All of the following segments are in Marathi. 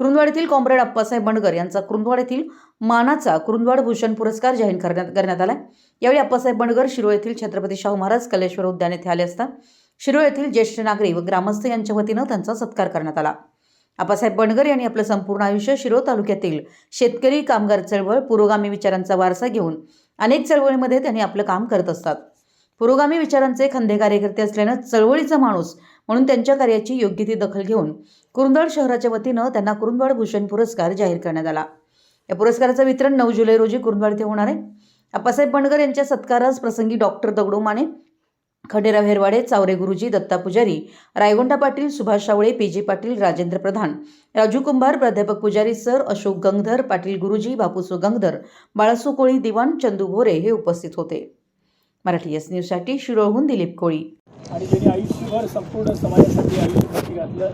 कुरुंदवाड येथील कॉम्रेड अप्पासाहेब बंडगर यांचा कुरुंदवाड येथील मानाचा कुरुंदवाड भूषण पुरस्कार जाहीर करण्यात करण्यात आला यावेळी अप्पासाहेब बंडगर शिरोळ येथील छत्रपती शाहू महाराज कलेश्वर उद्यान येथे आले असता. शिरोळ येथील ज्येष्ठ नागरिक व ग्रामस्थ यांच्या वतीनं त्यांचा सत्कार करण्यात आला. आप्पासाहेब बंडगर यांनी आपलं संपूर्ण आयुष्य शिरोळ तालुक्यातील शेतकरी कामगार चळवळ पुरोगामी विचारांचा वारसा घेऊन अनेक चळवळीमध्ये त्यांनी आपलं काम करत असतात. पुरोगामी विचारांचे खंदे कार्यकर्ते असल्यानं चळवळीचा माणूस म्हणून त्यांच्या कार्याची योग्य ती दखल घेऊन कुरुंदवाड शहराच्या वतीनं त्यांना कुरुंदवाड भूषण पुरस्कार जाहीर करण्यात आला. या पुरस्काराचं वितरण नऊ जुलै रोजी कुरुंदवाड येथे होणार आहे. अप्पासाहेब बंडगर यांच्या सत्कारास प्रसंगी doctor Dagdu Mane Khaderao Herwade Chaware Guruji Datta Pujari Raygonda Patil Subhash Sawale P G Patil Rajendra Pradhan Raju Kumbhar प्राध्यापक पुजारी सर अशोक गंगधर पाटील गुरुजी बापूसो गंगधर बाळासू कोळी दिवाण चंदू भोरे हे उपस्थित होते. मराठी एस न्यूजसाठी शिरोहून दिलीप कोळी. आणि त्यांनी आयुष्यभर संपूर्ण समाजासाठी आयुष्य घातलं.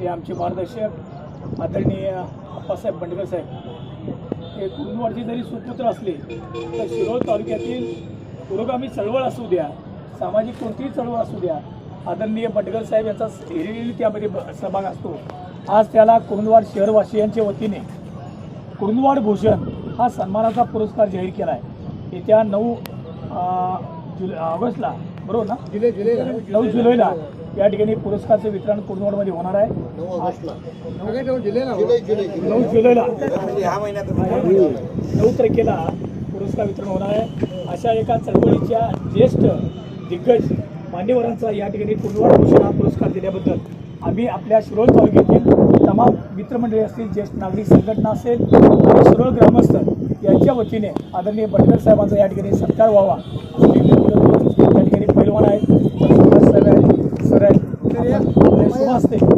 ते आमचे मार्गदर्शक आदरणीय अप्पासाहेब बंडगर साहेब. हे कुरुंदवाडचे जरी सुपुत्र असले तर शिरोळ तालुक्यातील पुरोगामी चळवळ असू द्या सामाजिक कोणतीही चळवळ असू द्या आदरणीय बंडगर साहेब यांचा हिरिरी त्यामध्ये सहभाग असतो. आज त्याला कुरुंदवाड शहरवासियांच्या वतीने कुरुंदवाड भूषण हा सन्मानाचा पुरस्कार जाहीर केला आहे येत्या नऊ जुलै ऑगस्टला बरोबर ना? जुलै जुलै. नऊ जुलैला या ठिकाणी पुरस्कारचं वितरण कुरुंदवाडमध्ये होणार आहे. जुलै जुलै जुलै. नऊ जुलैला. ह्या महिन्यात नऊ तारखेला पुरस्कार वितरण होणार आहे. अशा एका चळवळीच्या ज्येष्ठ दिग्गज मान्यवरांचा या ठिकाणी कुरुंदवाड भूषण हा पुरस्कार दिल्याबद्दल आम्ही आपल्या शिरोळ तालुक्यातील तमाम मित्रमंडळी असतील ज्येष्ठ नागरिक संघटना असेल आणि शिरोळ ग्रामस्थ यांच्या वतीने आदरणीय बंडकर साहेबांचा या ठिकाणी सत्कार व्हावा. या ठिकाणी पैलवान आहेत साहेब आहेत सर आहेत आपले सुभाष ते या ठिकाणी